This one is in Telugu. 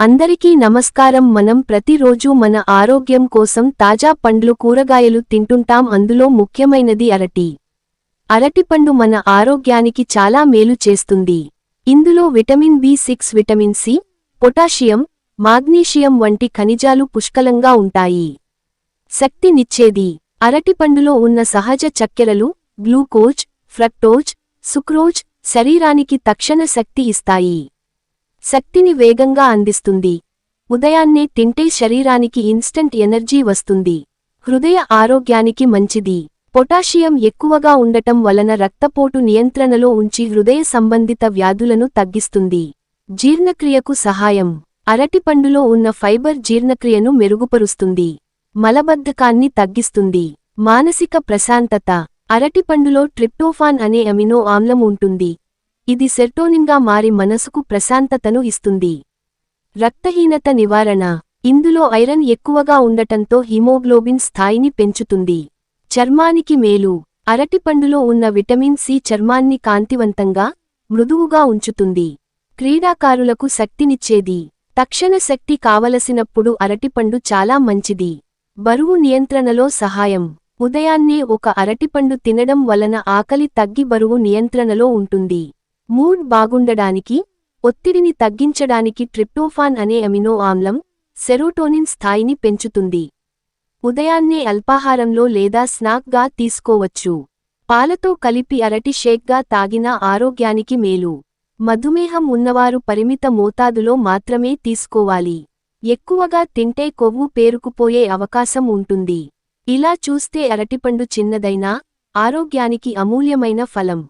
అందరికీ నమస్కారం. మనం ప్రతిరోజూ మన ఆరోగ్యం కోసం తాజా పండ్లు కూరగాయలు తింటుంటాం. అందులో ముఖ్యమైనది అరటి. అరటిపండు మన ఆరోగ్యానికి చాలా మేలు చేస్తుంది. ఇందులో vitamin B six vitamin C potassium magnesium వంటి ఖనిజాలు పుష్కలంగా ఉంటాయి. శక్తినిచ్చేది. అరటిపండులో ఉన్న సహజ చక్కెరలు గ్లూకోజ్ ఫ్రక్టోజ్ సుక్రోజ్ శరీరానికి తక్షణ శక్తి ఇస్తాయి. శక్తిని వేగంగా అందిస్తుంది. ఉదయాన్నే తింటే శరీరానికి ఇన్స్టంట్ ఎనర్జీ వస్తుంది. హృదయ ఆరోగ్యానికి మంచిది. పొటాషియం ఎక్కువగా ఉండటం వలన రక్తపోటు నియంత్రణలో ఉంచి హృదయ సంబంధిత వ్యాధులను తగ్గిస్తుంది. జీర్ణక్రియకు సహాయం. అరటిపండులో ఉన్న ఫైబర్ జీర్ణక్రియను మెరుగుపరుస్తుంది. మలబద్ధకాన్ని తగ్గిస్తుంది. మానసిక ప్రశాంతత. అరటిపండులో ట్రిప్టోఫాన్ అనే అమినో ఆమ్లం ఉంటుంది. ఇది సెర్టోనిన్గా మారి మనసుకు ప్రశాంతతను ఇస్తుంది. రక్తహీనత నివారణ. ఇందులో ఐరన్ ఎక్కువగా ఉండటంతో హిమోగ్లోబిన్ స్థాయిని పెంచుతుంది. చర్మానికి మేలు. అరటిపండులో ఉన్న విటమిన్ సి చర్మాన్ని కాంతివంతంగా మృదువుగా ఉంచుతుంది. క్రీడాకారులకు శక్తినిచ్చేది. తక్షణ శక్తి కావలసినప్పుడు అరటిపండు చాలా మంచిది. బరువు నియంత్రణలో సహాయం. ఉదయాన్నే ఒక అరటిపండు తినడం వలన ఆకలి తగ్గి బరువు నియంత్రణలో ఉంటుంది. మూడ్ బాగుండడానికి ఒత్తిడిని తగ్గించడానికి ట్రిప్టోఫాన్ అనే అమినో ఆమ్లం సెరోటోనిన్ స్థాయిని పెంచుతుంది. ఉదయాన్నే అల్పాహారంలో లేదా స్నాక్గా తీసుకోవచ్చు. పాలతో కలిపి అరటి షేక్గా తాగిన ఆరోగ్యానికి మేలు. మధుమేహం ఉన్నవారు పరిమిత మోతాదులో మాత్రమే తీసుకోవాలి. ఎక్కువగా తింటే కొవ్వు పేరుకుపోయే అవకాశం ఉంటుంది. ఇలా చూస్తే అరటిపండు చిన్నదైనా ఆరోగ్యానికి అమూల్యమైన ఫలం.